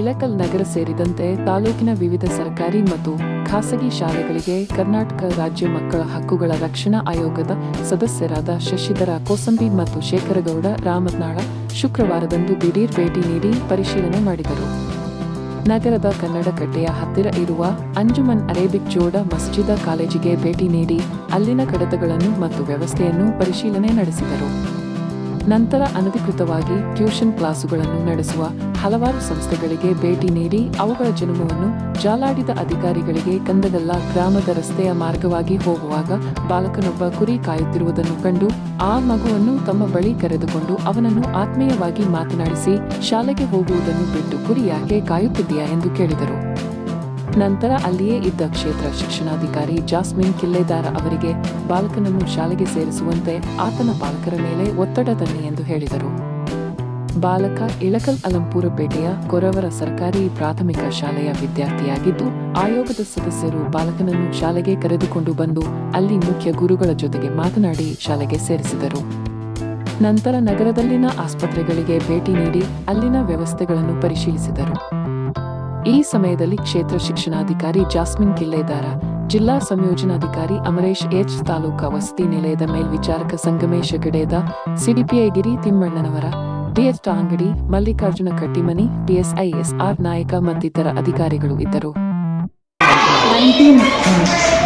ಇಳಕಲ್ ನಗರ ಸೇರಿದಂತೆ ತಾಲೂಕಿನ ವಿವಿಧ ಸರ್ಕಾರಿ ಮತ್ತು ಖಾಸಗಿ ಶಾಲೆಗಳಿಗೆ ಕರ್ನಾಟಕ ರಾಜ್ಯ ಮಕ್ಕಳ ಹಕ್ಕುಗಳ ರಕ್ಷಣಾ ಆಯೋಗದ ಸದಸ್ಯರಾದ ಶಶಿಧರ ಕೋಸಂಬಿ ಮತ್ತು ಶೇಖರಗೌಡ ರಾಮನಾಳ ಶುಕ್ರವಾರದಂದು ದಿಢೀರ್ ಭೇಟಿ ನೀಡಿ ಪರಿಶೀಲನೆ ಮಾಡಿದರು. ನಗರದ ಕನ್ನಡ ಕಟ್ಟೆಯ ಹತ್ತಿರ ಇರುವ ಅಂಜುಮನ್ ಅರೇಬಿಕ್ ಜೋಡ ಮಸ್ಜಿದ ಕಾಲೇಜಿಗೆ ಭೇಟಿ ನೀಡಿ ಅಲ್ಲಿನ ಕಡತಗಳನ್ನು ಮತ್ತು ವ್ಯವಸ್ಥೆಯನ್ನು ಪರಿಶೀಲನೆ ನಡೆಸಿದರು. ನಂತರ ಅನಧಿಕೃತವಾಗಿ ಟ್ಯೂಷನ್ ಕ್ಲಾಸುಗಳನ್ನು ನಡೆಸುವ ಹಲವಾರು ಸಂಸ್ಥೆಗಳಿಗೆ ಭೇಟಿ ನೀಡಿ ಅವುಗಳ ಜನ್ಮವನ್ನು ಜಾಲಾಡಿದ ಅಧಿಕಾರಿಗಳಿಗೆ ಕಂದಗಲ್ಲ ಗ್ರಾಮದ ರಸ್ತೆಯ ಮಾರ್ಗವಾಗಿ ಹೋಗುವಾಗ ಬಾಲಕನೊಬ್ಬ ಕುರಿ ಕಾಯುತ್ತಿರುವುದನ್ನು ಕಂಡು ಆ ಮಗುವನ್ನು ತಮ್ಮ ಬಳಿ ಕರೆದುಕೊಂಡು ಅವನನ್ನು ಆತ್ಮೀಯವಾಗಿ ಮಾತನಾಡಿಸಿ ಶಾಲೆಗೆ ಹೋಗುವುದನ್ನು ಬಿಟ್ಟು ಕುರಿ ಯಾಕೆ ಕಾಯುತ್ತಿದ್ದೀಯಾ ಎಂದು ಕೇಳಿದರು. ನಂತರ ಅಲ್ಲಿಯೇ ಇದ್ದ ಕ್ಷೇತ್ರ ಶಿಕ್ಷಣಾಧಿಕಾರಿ ಜಾಸ್ಮಿನ್ ಕಿಲ್ಲೆದಾರ ಅವರಿಗೆ ಬಾಲಕನನ್ನು ಶಾಲೆಗೆ ಸೇರಿಸುವಂತೆ ಆತನ ಪಾಲಕರ ಮೇಲೆ ಒತ್ತಡ ತನ್ನಿ ಎಂದು ಹೇಳಿದರು. ಬಾಲಕ ಇಳಕಲ್ ಅಲಂಪೂರಪೇಟೆಯ ಕೊರವರ ಸರ್ಕಾರಿ ಪ್ರಾಥಮಿಕ ಶಾಲೆಯ ವಿದ್ಯಾರ್ಥಿಯಾಗಿದ್ದು, ಆಯೋಗದ ಸದಸ್ಯರು ಬಾಲಕನನ್ನು ಶಾಲೆಗೆ ಕರೆದುಕೊಂಡು ಬಂದು ಅಲ್ಲಿ ಮುಖ್ಯ ಗುರುಗಳ ಜೊತೆಗೆ ಮಾತನಾಡಿ ಶಾಲೆಗೆ ಸೇರಿಸಿದರು. ನಂತರ ನಗರದಲ್ಲಿನ ಆಸ್ಪತ್ರೆಗಳಿಗೆ ಭೇಟಿ ನೀಡಿ ಅಲ್ಲಿನ ವ್ಯವಸ್ಥೆಗಳನ್ನು ಪರಿಶೀಲಿಸಿದರು. ಈ ಸಮಯದಲ್ಲಿ ಕ್ಷೇತ್ರ ಶಿಕ್ಷಣಾಧಿಕಾರಿ ಜಾಸ್ಮಿನ್ ಕಿಲ್ಲೇದಾರ ಜಿಲ್ಲಾ ಸಂಯೋಜನಾಧಿಕಾರಿ ಅಮರೇಶ್ ಎಚ್ ತಾಲೂಕಾ ವಸತಿ ನಿಲಯದ ಮೇಲ್ವಿಚಾರಕ Sangamesha Gadeda, CDPI Giri Timmannanavar, DS Tangadi, Mallikarjuna Kattimani DSI SR Nayaka ಮತ್ತಿತರ ಅಧಿಕಾರಿಗಳು ಇದ್ದರು.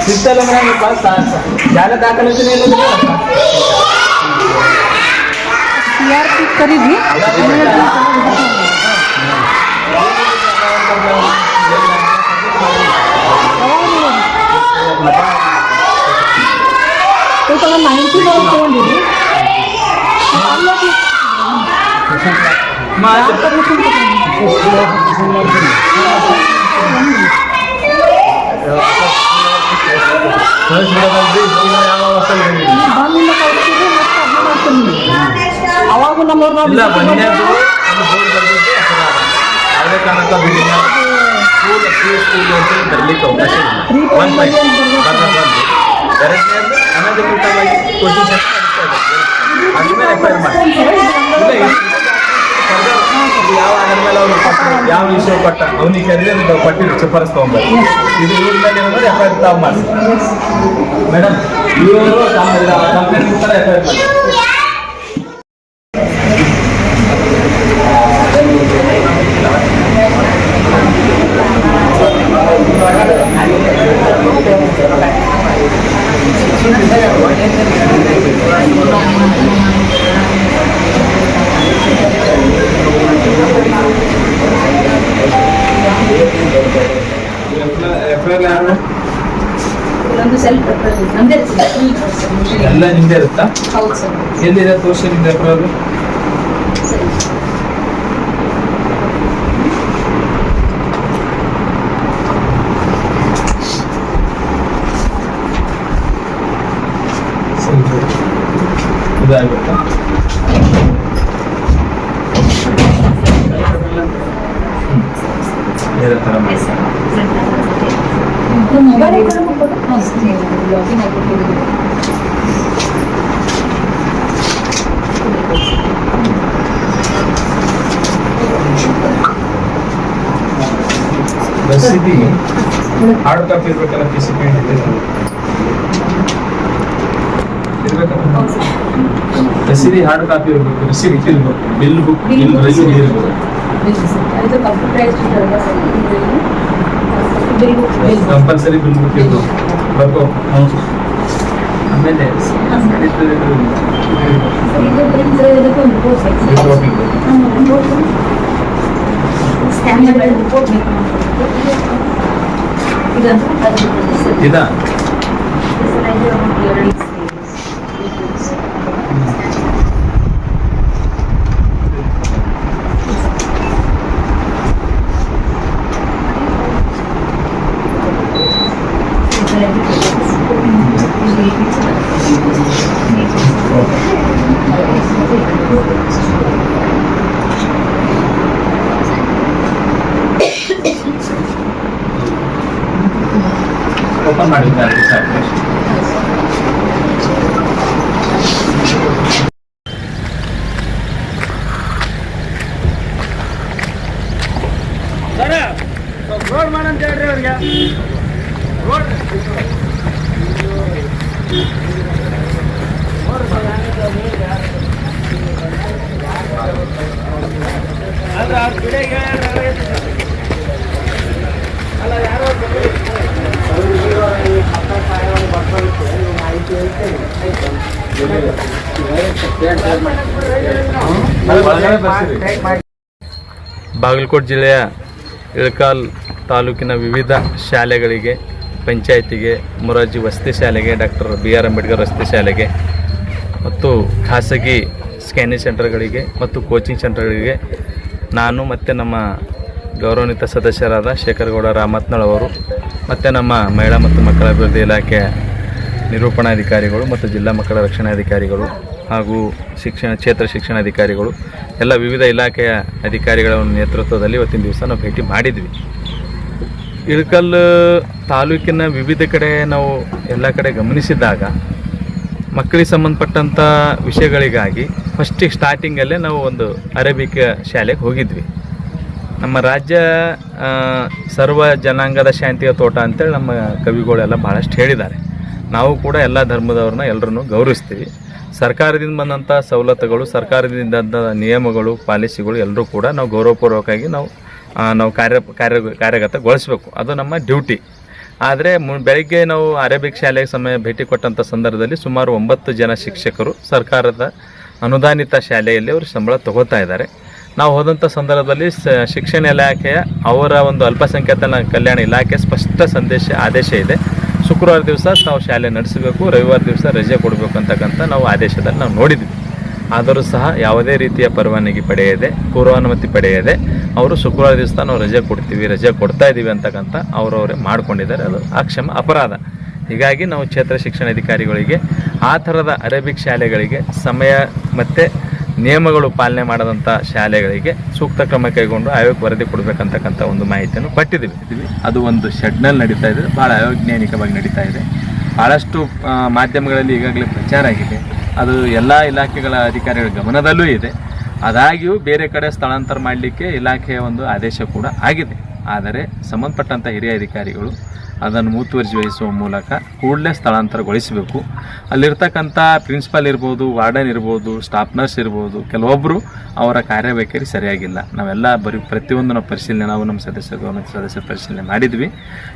ಸಿಗ್ತಲ್ಲ ಮೇಡಮ್ ಪಾಸ್ ಶಾಲೆ ದಾಖಲಾತಿ ಯಾರು ಕರೀರಿ ಟೋಟಲ್ ನೈಂಟಿ ಬರೋದು ತೊಗೊಂಡಿರಿ ಬಂದಿಂದ ಕಳಿಸಿದ್ರೆ ಮತ್ತೆ ಅದನ್ನ ಮಾಡ್ತೀನಿ ಅವಾಗ ನಮ್ಮವ್ರು ಯಾವುದೇ ಕಾರಣಕ್ಕ ಬಿಡಿನ ಸ್ಕೂಲ್ ಫ್ರೀ ಸ್ಕೂಲ್ ಅಂತ ತರಲಿಕ್ಕೆ ಅವಕಾಶ ಇಲ್ಲ ಒಂದು ಪಾಯಿಂಟ್ ಬರ್ತದೆ ಒಂದು ಎರಡನೇದು ಅನಧಿಕೃತವಾಗಿ ಕೋಚಿಂಗ್ ಸೆಂಟರ್ ನಡೆಸ್ತಾ ಇದ್ದಾರೆ ಅದ್ರ ಮೇಲೆ ಎಫ್ ಐ ಆರ್ ಮಾಡಿ ಇಲ್ಲ ಇದು further ಯಾವ ಅದರ ಮೇಲೆ ಅವರು ಪಟ್ಟ ಯಾವ ವಿಷಯ ಪಟ್ಟ ಅವನಿಗೆ ಕರೀದೆ ನೀವು ಪಟ್ಟಿರು ಶಿಫಾರಸ್ ತಗೊಂಬರ್ರಿ ಇದು ಇವ್ರ ಮೇಲೆ ಏನಾದ್ರೆ ಎಫ್ ಐ ಆರ್ ತಾವು ಮಾಡಿಸಿ ಮೇಡಮ್ ಇವರು ಕಂಪ್ಲೇಂಟ್ ಕೊಡ್ತಾರೆ ಎಫ್ ಐ ಆರ್ ಮಾಡಿ ಎಫ್ ಐ ಆರ್ ಯಾರು ನಮ್ದು ಸೆಲ್ಫ್ ರೆಪ್ರೆಸೆಂಟ್ ನಮ್ದೇ ಇರುತ್ತೆ ಎಲ್ಲ ನಿಮ್ದೇ ಇರುತ್ತಾ? ಹೌದು ಸರ್ ಎಲ್ಲಿದೆ ತೋರಿಸಿ ನಿಮ್ದು ಸರಿ. ಇದಾಗುತ್ತಾ. ಬೇರೆ ಥರ ಮಾಡಿ yes sir ಮೊಬೈಲ್ ಹಾಂ ಸರ್ ಲಾಗಿನ್ ಆಗಿಬಿಟ್ಟು ರಸೀದಿ ಹಾರ್ಡ್ ಕಾಪಿ ಇರ್ಬೇಕಲ್ಲ ಪಿ ಸಿ ಪೇಂಟ್ ಇರ್ಬೇಕಲ್ಲ ರಸೀದಿ ಹಾರ್ಡ್ ಕಾಪಿ ಇರ್ಬೇಕು ರಸೀದಿ ಇರ್ಬೇಕು ಬಿಲ್ ಬುಕ್ ಬಿಲ್ ರಸೀದಿ ಇರ್ಬೇಕು ಕಂಪಲ್ಸರಿ ಬಿಲ್ ಇರ್ಬೇಕು ಬರ್ಕೋ. ಆಮೇಲೆ ಇದು- సందర్భంగా అడుగుతారండి సార్ రోడ్ మనం చేయడం రోడ్ ಅಲ್ಲ ಯಾರೋ ಬಾಗಲಕೋಟೆ ಜಿಲ್ಲೆಯ ಇಳಕಾಲ್ ತಾಲೂಕಿನ ವಿವಿಧ ಶಾಲೆಗಳಿಗೆ, ಪಂಚಾಯಿತಿಗೆ, ಮೊರಾರ್ಜಿ ವಸತಿ ಶಾಲೆಗೆ, ಡಾಕ್ಟರ್ ಬಿ ಆರ್ ಅಂಬೇಡ್ಕರ್ ವಸತಿ ಶಾಲೆಗೆ ಮತ್ತು ಖಾಸಗಿ ಸ್ಕ್ಯಾನಿಂಗ್ ಸೆಂಟರ್ಗಳಿಗೆ ಮತ್ತು ಕೋಚಿಂಗ್ ಸೆಂಟರ್ಗಳಿಗೆ ನಾನು ಮತ್ತು ನಮ್ಮ ಗೌರವಾನ್ವಿತ ಸದಸ್ಯರಾದ ಶೇಖರಗೌಡ ರಾಮತ್ನಳ್ ಅವರು ಮತ್ತು ನಮ್ಮ ಮಹಿಳಾ ಮತ್ತು ಮಕ್ಕಳ ಅಭಿವೃದ್ಧಿ ಇಲಾಖೆ ನಿರೂಪಣಾಧಿಕಾರಿಗಳು ಮತ್ತು ಜಿಲ್ಲಾ ಮಕ್ಕಳ ರಕ್ಷಣಾಧಿಕಾರಿಗಳು ಹಾಗೂ ಶಿಕ್ಷಣ, ಕ್ಷೇತ್ರ ಶಿಕ್ಷಣಾಧಿಕಾರಿಗಳು ಎಲ್ಲ ವಿವಿಧ ಇಲಾಖೆಯ ಅಧಿಕಾರಿಗಳ ನೇತೃತ್ವದಲ್ಲಿ ಇವತ್ತಿನ ದಿವಸ ನಾವು ಭೇಟಿ ಮಾಡಿದ್ವಿ. ಇಳಕಲ್ ತಾಲೂಕಿನ ವಿವಿಧ ಕಡೆ ನಾವು ಎಲ್ಲ ಕಡೆ ಗಮನಿಸಿದಾಗ ಮಕ್ಕಳಿಗೆ ಸಂಬಂಧಪಟ್ಟಂಥ ವಿಷಯಗಳಿಗಾಗಿ ಫಸ್ಟಿಗೆ ಸ್ಟಾರ್ಟಿಂಗಲ್ಲೇ ನಾವು ಒಂದು ಅರೇಬಿಕ್ ಶಾಲೆಗೆ ಹೋಗಿದ್ವಿ. ನಮ್ಮ ರಾಜ್ಯ ಸರ್ವ ಜನಾಂಗದ ಶಾಂತಿಯ ತೋಟ ಅಂತೇಳಿ ನಮ್ಮ ಕವಿಗಳೆಲ್ಲ ಭಾಳಷ್ಟು ಹೇಳಿದ್ದಾರೆ. ನಾವು ಕೂಡ ಎಲ್ಲ ಧರ್ಮದವ್ರನ್ನ ಎಲ್ಲರನ್ನು ಗೌರವಿಸ್ತೀವಿ. ಸರ್ಕಾರದಿಂದ ಬಂದಂಥ ಸವಲತ್ತುಗಳು, ಸರ್ಕಾರದಿಂದ ನಿಯಮಗಳು, ಪಾಲಿಸಿಗಳು ಎಲ್ಲರೂ ಕೂಡ ನಾವು ಗೌರವಪೂರ್ವಕವಾಗಿ ನಾವು ನಾವು ಕಾರ್ಯ ಕಾರ್ಯ, ಕಾರ್ಯಗತಗೊಳಿಸ್ಬೇಕು. ಅದು ನಮ್ಮ ಡ್ಯೂಟಿ. ಆದರೆ ಮು, ಬೆಳಗ್ಗೆ ನಾವು ಅರೇಬಿಕ್ ಶಾಲೆಗೆ ಸಮಯ ಭೇಟಿ ಕೊಟ್ಟಂಥ ಸಂದರ್ಭದಲ್ಲಿ ಸುಮಾರು ಒಂಬತ್ತು ಜನ ಶಿಕ್ಷಕರು ಸರ್ಕಾರದ ಅನುದಾನಿತ ಶಾಲೆಯಲ್ಲಿ ಅವರು ಸಂಬಳ ತಗೋತಾ ಇದ್ದಾರೆ. ನಾವು ಹೋದಂಥ ಸಂದರ್ಭದಲ್ಲಿ ಶಿಕ್ಷಣ ಇಲಾಖೆಯ ಅವರ ಒಂದು ಅಲ್ಪಸಂಖ್ಯಾತ ಕಲ್ಯಾಣ ಇಲಾಖೆ ಸ್ಪಷ್ಟ ಸಂದೇಶ, ಆದೇಶ ಇದೆ. ಶುಕ್ರವಾರ ದಿವಸ ನಾವು ಶಾಲೆ ನಡೆಸಬೇಕು, ರವಿವಾರ ದಿವಸ ರಜೆ ಕೊಡಬೇಕು ಅಂತಕ್ಕಂಥ ನಾವು ಆದೇಶದಲ್ಲಿ ನಾವು ನೋಡಿದ್ವಿ. ಆದರೂ ಸಹ ಯಾವುದೇ ರೀತಿಯ ಪರವಾನಗಿ ಪಡೆಯದೆ, ಪೂರ್ವಾನುಮತಿ ಪಡೆಯದೆ ಅವರು ಶುಕ್ರವಾರ ದಿವಸ ನಾವು ರಜೆ ಕೊಡ್ತೀವಿ, ರಜೆ ಕೊಡ್ತಾ ಇದ್ದೀವಿ ಅಂತಕ್ಕಂಥ ಅವರವರೇ ಮಾಡ್ಕೊಂಡಿದ್ದಾರೆ. ಅದು ಅಕ್ಷಮ ಅಪರಾಧ. ಹೀಗಾಗಿ ನಾವು ಕ್ಷೇತ್ರ ಶಿಕ್ಷಣಾಧಿಕಾರಿಗಳಿಗೆ, ಆ ಥರದ ಅರೇಬಿಕ್ ಶಾಲೆಗಳಿಗೆ ಸಮಯ ಮತ್ತು ನಿಯಮಗಳು ಪಾಲನೆ ಮಾಡದಂಥ ಶಾಲೆಗಳಿಗೆ ಸೂಕ್ತ ಕ್ರಮ ಕೈಗೊಂಡು ಆಯೋಗ ವರದಿ ಕೊಡಬೇಕಂತಕ್ಕಂಥ ಒಂದು ಮಾಹಿತಿಯನ್ನು ಕೊಟ್ಟಿದ್ದೀವಿ. ಅದು ಒಂದು ಶೆಡ್ನಲ್ಲಿ ನಡೀತಾ ಇದೆ. ಭಾಳ ಅವೈಜ್ಞಾನಿಕವಾಗಿ ನಡೀತಾ ಇದೆ. ಭಾಳಷ್ಟು ಮಾಧ್ಯಮಗಳಲ್ಲಿ ಈಗಾಗಲೇ ಪ್ರಚಾರ ಆಗಿದೆ. ಅದು ಎಲ್ಲ ಇಲಾಖೆಗಳ ಅಧಿಕಾರಿಗಳ ಗಮನದಲ್ಲೂ ಇದೆ. ಅದಾಗಿಯೂ ಬೇರೆ ಕಡೆ ಸ್ಥಳಾಂತರ ಮಾಡಲಿಕ್ಕೆ ಇಲಾಖೆಯ ಒಂದು ಆದೇಶ ಕೂಡ ಆಗಿದೆ. ಆದರೆ ಸಂಬಂಧಪಟ್ಟಂಥ ಹಿರಿಯ ಅಧಿಕಾರಿಗಳು ಅದನ್ನು ಮುತುವರ್ಜಿ ವಹಿಸುವ ಮೂಲಕ ಕೂಡಲೇ ಸ್ಥಳಾಂತರಗೊಳಿಸಬೇಕು. ಅಲ್ಲಿರ್ತಕ್ಕಂಥ ಪ್ರಿನ್ಸಿಪಾಲ್ ಇರ್ಬೋದು, ವಾರ್ಡನ್ ಇರ್ಬೋದು, ಸ್ಟಾಫ್ ನರ್ಸ್ ಇರ್ಬೋದು ಕೆಲವೊಬ್ಬರು ಅವರ ಕಾರ್ಯವೈಖರಿ ಸರಿಯಾಗಿಲ್ಲ. ನಾವೆಲ್ಲ ಬರೀ ಪ್ರತಿಯೊಂದು ನಾವು ಪರಿಶೀಲನೆ, ನಾವು ನಮ್ಮ ಸದಸ್ಯ ಗೌರ್ಮೆಂಟ್ ಸದಸ್ಯರು ಪರಿಶೀಲನೆ ಮಾಡಿದ್ವಿ.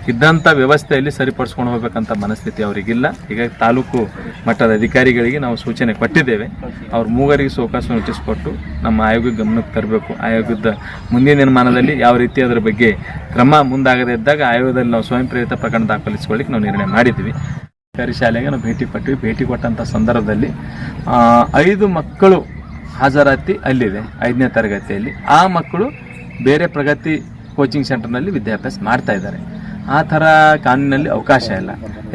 ಇದ್ದಂಥ ವ್ಯವಸ್ಥೆಯಲ್ಲಿ ಸರಿಪಡಿಸ್ಕೊಂಡು ಹೋಗ್ಬೇಕಂತ ಮನಸ್ಥಿತಿ ಅವರಿಗಿಲ್ಲ. ಹೀಗಾಗಿ ತಾಲೂಕು ಮಟ್ಟದ ಅಧಿಕಾರಿಗಳಿಗೆ ನಾವು ಸೂಚನೆ ಕೊಟ್ಟಿದ್ದೇವೆ. ಅವ್ರ ಮೂವರಿಗೆ ಸೋಕಾಸು ನೋಟಿಸ್ ಕೊಟ್ಟು ನಮ್ಮ ಆಯೋಗದ ಗಮನಕ್ಕೆ ತರಬೇಕು. ಆಯೋಗದ ಮುಂದಿನ ನಿರ್ಮಾಣದಲ್ಲಿ ಯಾವ ರೀತಿ ಅದರ ಬಗ್ಗೆ ಕ್ರಮ ಮುಂದಾಗದೇ ಇದ್ದಾಗ ಆಯೋಗದಲ್ಲಿ ನಾವು ಸ್ವಯಂ ಪ್ರೇರಿತ ಪ್ರಕರಣ ದಾಖಲಿಸಿಕೊಳ್ಳಿಕ್ಕೆ ನಾವು ನಿರ್ಣಯ ಮಾಡಿದ್ವಿ ಸರ್ಕಾರಿ ಶಾಲೆಗೆ ನಾವು ಭೇಟಿ ಪಟ್ಟಿವಿ ಭೇಟಿ ಕೊಟ್ಟಂಥ ಸಂದರ್ಭದಲ್ಲಿ ಐದು ಮಕ್ಕಳು ಹಾಜರಾತಿ ಅಲ್ಲಿದೆ, ಐದನೇ ತರಗತಿಯಲ್ಲಿ. ಆ ಮಕ್ಕಳು ಬೇರೆ ಪ್ರಗತಿ ಕೋಚಿಂಗ್ ಸೆಂಟರ್ನಲ್ಲಿ ವಿದ್ಯಾಭ್ಯಾಸ ಮಾಡ್ತಾ ಇದ್ದಾರೆ. ಆ ಥರ ಕಾನೂನಿನಲ್ಲಿ ಅವಕಾಶ ಇಲ್ಲ.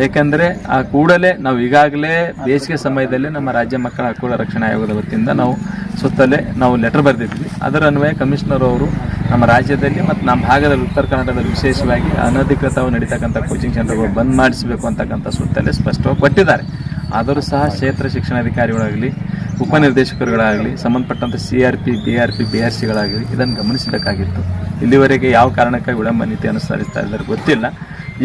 ಏಕೆಂದರೆ ಆ ಕೂಡಲೇ ನಾವು ಈಗಾಗಲೇ ಬೇಸಿಗೆ ಸಮಯದಲ್ಲಿ ನಮ್ಮ ರಾಜ್ಯ ಮಕ್ಕಳ ಹಕ್ಕುಗಳ ರಕ್ಷಣಾ ಆಯೋಗದ ವತಿಯಿಂದ ನಾವು ಸುತ್ತಲೇ ನಾವು ಲೆಟರ್ ಬರೆದಿದ್ವಿ. ಅದರ ಅನ್ವಯ ಕಮಿಷನರ್ ಅವರು ನಮ್ಮ ರಾಜ್ಯದಲ್ಲಿ ಮತ್ತು ನಮ್ಮ ಭಾಗದಲ್ಲಿ ಉತ್ತರ ಕರ್ನಾಟಕದಲ್ಲಿ ವಿಶೇಷವಾಗಿ ಅನಧಿಕೃತವಾಗಿ ನಡೀತಕ್ಕಂಥ ಕೋಚಿಂಗ್ ಸೆಂಟರ್ಗಳು ಬಂದ್ ಮಾಡಿಸಬೇಕು ಅಂತಕ್ಕಂಥ ಸುತ್ತಲೇ ಸ್ಪಷ್ಟವಾಗಿ ಕೊಟ್ಟಿದ್ದಾರೆ. ಆದರೂ ಸಹ ಕ್ಷೇತ್ರ ಶಿಕ್ಷಣಾಧಿಕಾರಿಗಳಾಗಲಿ ಉಪನಿರ್ದೇಶಕರುಗಳಾಗಲಿ ಸಂಬಂಧಪಟ್ಟಂಥ C R P B R P B R ಸಿಗಳಾಗಲಿ ಇದನ್ನು ಗಮನಿಸಬೇಕಾಗಿತ್ತು. ಇಲ್ಲಿವರೆಗೆ ಯಾವ ಕಾರಣಕ್ಕೆ ವಿಳಂಬ ನೀತಿ ಅನುಸರಿಸ್ತಾ ಇದ್ದಾರೆ ಗೊತ್ತಿಲ್ಲ.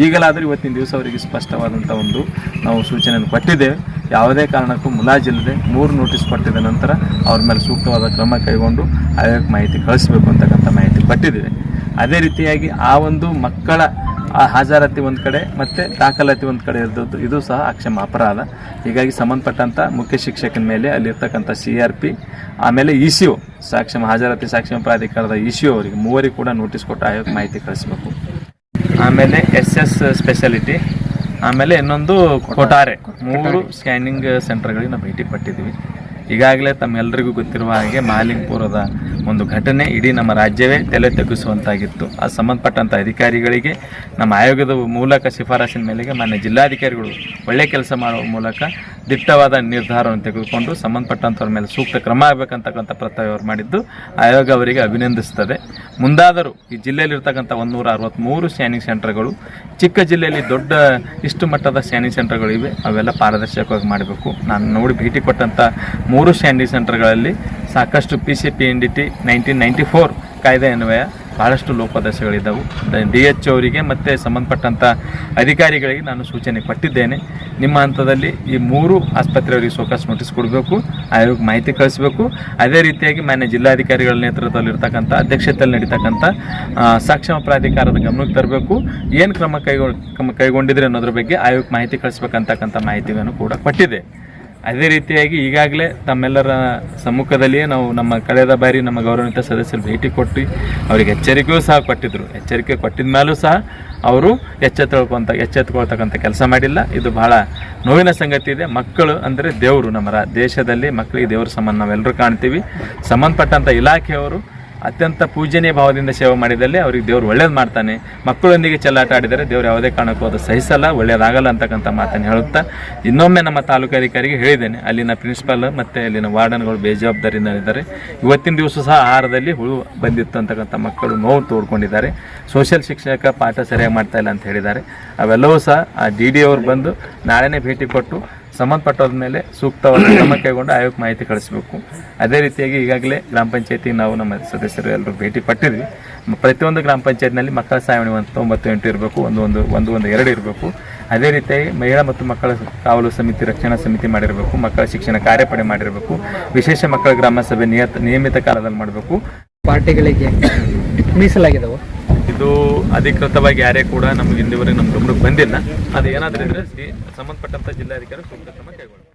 ಈಗಲಾದರೂ ಇವತ್ತಿನ ದಿವಸ ಅವರಿಗೆ ಸ್ಪಷ್ಟವಾದಂಥ ಒಂದು ನಾವು ಸೂಚನೆಯನ್ನು ಕೊಟ್ಟಿದ್ದೇವೆ. ಯಾವುದೇ ಕಾರಣಕ್ಕೂ ಮುಲಾಜಿಲ್ಲದೆ ಮೂರು ನೋಟಿಸ್ ಕೊಟ್ಟಿದ ನಂತರ ಅವ್ರ ಮೇಲೆ ಸೂಕ್ತವಾದ ಕ್ರಮ ಕೈಗೊಂಡು ಆಯೋಗಕ್ಕೆ ಮಾಹಿತಿ ಕಳಿಸಬೇಕು ಅಂತಕ್ಕಂಥ ಮಾಹಿತಿ ಕೊಟ್ಟಿದ್ದೇವೆ. ಅದೇ ರೀತಿಯಾಗಿ ಆ ಒಂದು ಮಕ್ಕಳ ಆ ಹಾಜರಾತಿ ಒಂದು ಕಡೆ ಮತ್ತು ದಾಖಲಾತಿ ಒಂದು ಕಡೆ ಇದ್ದದ್ದು ಇದು ಸಹ ಅಕ್ಷಮ ಅಪರಾಧ. ಹೀಗಾಗಿ ಸಂಬಂಧಪಟ್ಟಂಥ ಮುಖ್ಯ ಶಿಕ್ಷಕನ ಮೇಲೆ ಅಲ್ಲಿರ್ತಕ್ಕಂಥ ಸಿ ಆರ್ ಪಿ ಆಮೇಲೆ ಇ ಸಿ ಒ ಸಾಕ್ಷಮ ಹಾಜರಾತಿ ಸಾಕ್ಷಮ ಪ್ರಾಧಿಕಾರದ ಇ ಸಿ ಒ ಅವರಿಗೆ ಮೂವರಿಗೆ ಕೂಡ ನೋಟಿಸ್ ಕೊಟ್ಟು ಆಯೋಗ ಮಾಹಿತಿ ಕಳಿಸಬೇಕು. ಆಮೇಲೆ ಎಸ್ ಎಸ್ ಸ್ಪೆಷಾಲಿಟಿ ಆಮೇಲೆ ಇನ್ನೊಂದು ಕೊಟಾರೆ ಮೂರು ಸ್ಕ್ಯಾನಿಂಗ್ ಸೆಂಟರ್ಗಳಿಗೆ ನಾವು ಭೇಟಿ ಪಟ್ಟಿದ್ದೀವಿ. ಈಗಾಗಲೇ ತಮ್ಮೆಲ್ಲರಿಗೂ ಗೊತ್ತಿರುವ ಹಾಗೆ ಮಾಲಿಂಗ್ಪುರದ ಒಂದು ಘಟನೆ ಇಡೀ ನಮ್ಮ ರಾಜ್ಯವೇ ತಲೆ ತಗ್ಗಿಸುವಂತಾಗಿತ್ತು. ಆ ಸಂಬಂಧಪಟ್ಟಂಥ ಅಧಿಕಾರಿಗಳಿಗೆ, ನಮ್ಮ ಆಯೋಗದ ಮೂಲಕ ಶಿಫಾರಸಿನ ಮೇಲೆಗೆ ಮಾನ್ಯ ಜಿಲ್ಲಾಧಿಕಾರಿಗಳು ಒಳ್ಳೆ ಕೆಲಸ ಮಾಡುವ ಮೂಲಕ ದಿಟ್ಟವಾದ ನಿರ್ಧಾರವನ್ನು ತೆಗೆದುಕೊಂಡು ಸಂಬಂಧಪಟ್ಟಂಥವ್ರ ಮೇಲೆ ಸೂಕ್ತ ಕ್ರಮ ಆಗಬೇಕಂತಕ್ಕಂಥ ಪ್ರಸ್ತಾವ ಮಾಡಿದ್ದು, ಆಯೋಗ ಅವರಿಗೆ ಅಭಿನಂದಿಸ್ತದೆ. ಮುಂದಾದರೂ ಈ ಜಿಲ್ಲೆಯಲ್ಲಿರ್ತಕ್ಕಂಥ ಒಂದೂರ ಅರವತ್ತ್ಮೂರು ಸ್ಕ್ಯಾನಿಂಗ್ ಸೆಂಟರ್ಗಳು, ಚಿಕ್ಕ ಜಿಲ್ಲೆಯಲ್ಲಿ ದೊಡ್ಡ ಇಷ್ಟು ಮಟ್ಟದ ಸ್ಕ್ಯಾನಿಂಗ್ ಸೆಂಟರ್ಗಳಿವೆ ಅವೆಲ್ಲ ಪಾರದರ್ಶಕವಾಗಿ ಮಾಡಬೇಕು. ನಾನು ನೋಡಿ ಭೇಟಿ ಕೊಟ್ಟಂಥ ಮೂರು ಸ್ಕ್ಯಾನಿಂಗ್ ಸೆಂಟರ್ಗಳಲ್ಲಿ ಸಾಕಷ್ಟು P C P N D T nineteen ninety four ಕಾಯ್ದೆ ಅನ್ವಯ ಭಾಳಷ್ಟು ಲೋಪದೋಷಗಳಿದ್ದವು. ಡಿ ಎಚ್ ಅವರಿಗೆ ಮತ್ತು ಸಂಬಂಧಪಟ್ಟಂಥ ಅಧಿಕಾರಿಗಳಿಗೆ ನಾನು ಸೂಚನೆ ಕೊಟ್ಟಿದ್ದೇನೆ. ನಿಮ್ಮ ಹಂತದಲ್ಲಿ ಈ ಮೂರು ಆಸ್ಪತ್ರೆಯವರಿಗೆ ಸೋಕಾಸ್ ನೋಟಿಸ್ ಕೊಡಬೇಕು ಆಯೋಗ ಮಾಹಿತಿ ಕಳಿಸಬೇಕು. ಅದೇ ರೀತಿಯಾಗಿ ಮಾನ್ಯ ಜಿಲ್ಲಾಧಿಕಾರಿಗಳ ನೇತೃತ್ವದಲ್ಲಿರ್ತಕ್ಕಂಥ ಅಧ್ಯಕ್ಷತೆಯಲ್ಲಿ ನಡೀತಕ್ಕಂಥ ಸಾಕ್ಷಮ ಪ್ರಾಧಿಕಾರದ ಗಮನಕ್ಕೆ ತರಬೇಕು. ಏನು ಕ್ರಮ ಕೈಗೊಂಡು ಕೈಗೊಂಡಿದ್ರೆ ಅನ್ನೋದ್ರ ಬಗ್ಗೆ ಆಯೋಗಕ್ಕೆ ಮಾಹಿತಿ ಕಳಿಸ್ಬೇಕಂತಕ್ಕಂಥ ಮಾಹಿತಿಯನ್ನು ಕೂಡ ಕೊಟ್ಟಿದೆ. ಅದೇ ರೀತಿಯಾಗಿ ಈಗಾಗಲೇ ತಮ್ಮೆಲ್ಲರ ಸಮ್ಮುಖದಲ್ಲಿಯೇ ನಾವು ನಮ್ಮ ಕಳೆದ ಬಾರಿ ನಮ್ಮ ಗೌರವಾನ್ವಿತ ಸದಸ್ಯರು ಭೇಟಿ ಕೊಟ್ಟು ಅವರಿಗೆ ಎಚ್ಚರಿಕೆಯೂ ಸಹ ಕೊಟ್ಟಿದ್ದರು ಎಚ್ಚರಿಕೆ ಕೊಟ್ಟಿದ ಮೇಲೂ ಸಹ ಅವರು ಎಚ್ಚೆತ್ತುಕೊಳ್ಕೊಂತ, ಎಚ್ಚೆತ್ತುಕೊಳ್ತಕ್ಕಂಥ ಕೆಲಸ ಮಾಡಿಲ್ಲ. ಇದು ಬಹಳ ನೋವಿನ ಸಂಗತಿ ಇದೆ. ಮಕ್ಕಳು ಅಂದರೆ ದೇವರು. ನಮ್ಮ ರಾ, ದೇಶದಲ್ಲಿ ಮಕ್ಕಳಿಗೆ ದೇವರ ಸಂಬಂಧ ನಾವೆಲ್ಲರೂ ಕಾಣ್ತೀವಿ. ಸಂಬಂಧಪಟ್ಟಂಥ ಇಲಾಖೆಯವರು ಅತ್ಯಂತ ಪೂಜನೀಯ ಭಾವದಿಂದ ಸೇವೆ ಮಾಡಿದಲ್ಲಿ ಅವ್ರಿಗೆ ದೇವ್ರು ಒಳ್ಳೇದು ಮಾಡ್ತಾನೆ. ಮಕ್ಕಳೊಂದಿಗೆ ಚೆಲ್ಲಾಟ ಆಡಿದರೆ ದೇವ್ರು ಯಾವುದೇ ಕಾರಣಕ್ಕೂ ಅದು ಸಹಿಸಲ್ಲ, ಒಳ್ಳೇದಾಗಲ್ಲ ಅಂತಕ್ಕಂಥ ಮಾತನ್ನು ಹೇಳುತ್ತಾ ಇನ್ನೊಮ್ಮೆ ನಮ್ಮ ತಾಲೂಕಾಧಿಕಾರಿಗೆ ಹೇಳಿದ್ದೇನೆ. ಅಲ್ಲಿನ ಪ್ರಿನ್ಸಿಪಾಲ್ ಮತ್ತು ಅಲ್ಲಿನ ವಾರ್ಡನ್ಗಳು ಬೇಜವಾಬ್ದಾರಿಯಿಂದ ಇದ್ದಾರೆ ಇವತ್ತಿನ ದಿವಸ ಸಹ ಆಹಾರದಲ್ಲಿ ಹುಳು ಬಂದಿತ್ತು ಅಂತಕ್ಕಂಥ ಮಕ್ಕಳು ನೋವು ತೋಡ್ಕೊಂಡಿದ್ದಾರೆ. ಸೋಷಿಯಲ್ ಶಿಕ್ಷಕ ಪಾಠ ಸರಿಯಾಗಿ ಮಾಡ್ತಾ ಇಲ್ಲ ಅಂತ ಹೇಳಿದ್ದಾರೆ. ಅವೆಲ್ಲವೂ ಸಹ ಆ ಡಿ ಡಿ ಅವರು ಬಂದು ನಾಳೆನೇ ಭೇಟಿ ಕೊಟ್ಟು ಸಂಬಂಧಪಟ್ಟವ್ರ ಮೇಲೆ ಸೂಕ್ತವಾದ ಕ್ರಮ ಕೈಗೊಂಡು ಆಯೋಗಕ್ಕೆ ಮಾಹಿತಿ ಕಳಿಸಬೇಕು. ಅದೇ ರೀತಿಯಾಗಿ ಈಗಾಗಲೇ ಗ್ರಾಮ ಪಂಚಾಯತಿಗೆ ನಾವು ನಮ್ಮ ಸದಸ್ಯರು ಎಲ್ಲರೂ ಭೇಟಿ ಪಟ್ಟಿದ್ವಿ ಪ್ರತಿಯೊಂದು ಗ್ರಾಮ ಪಂಚಾಯತ್ನಲ್ಲಿ ಮಕ್ಕಳ ಸಾವಣಿ ಒಂದು ತೊಂಬತ್ತು ಎಂಟು ಇರಬೇಕು, ಒಂದು ಒಂದು ಒಂದು ಒಂದು, ಎರಡು ಇರಬೇಕು. ಅದೇ ರೀತಿಯಾಗಿ ಮಹಿಳಾ ಮತ್ತು ಮಕ್ಕಳ ಕಾವಲು ಸಮಿತಿ, ರಕ್ಷಣಾ ಸಮಿತಿ ಮಾಡಿರಬೇಕು, ಮಕ್ಕಳ ಶಿಕ್ಷಣ ಕಾರ್ಯಪಡೆ ಮಾಡಿರಬೇಕು, ವಿಶೇಷ ಮಕ್ಕಳ ಗ್ರಾಮ ಸಭೆ ನಿಯತ, ನಿಯಮಿತ ಕಾಲದಲ್ಲಿ ಮಾಡಬೇಕು. ಪಾರ್ಟಿಗಳಿಗೆ ಮೀಸಲಾಗಿದ್ದಾವೆ ಇದು ಅಧಿಕೃತವಾಗಿ ಯಾರೇ ಕೂಡ ನಮ್ಗೆ ಇಲ್ಲಿವರೆಗೆ ನಮ್ಮ ಗಮನಕ್ಕೆ ಬಂದಿಲ್ಲ. ಅದು ಏನಾದರೂ ಸಂಬಂಧಪಟ್ಟಂತ ಜಿಲ್ಲಾಧಿಕಾರಿ ಸೂಕ್ತ ಕ್ರಮ ಕೈಗೊಳ್ಳುತ್ತಾರೆ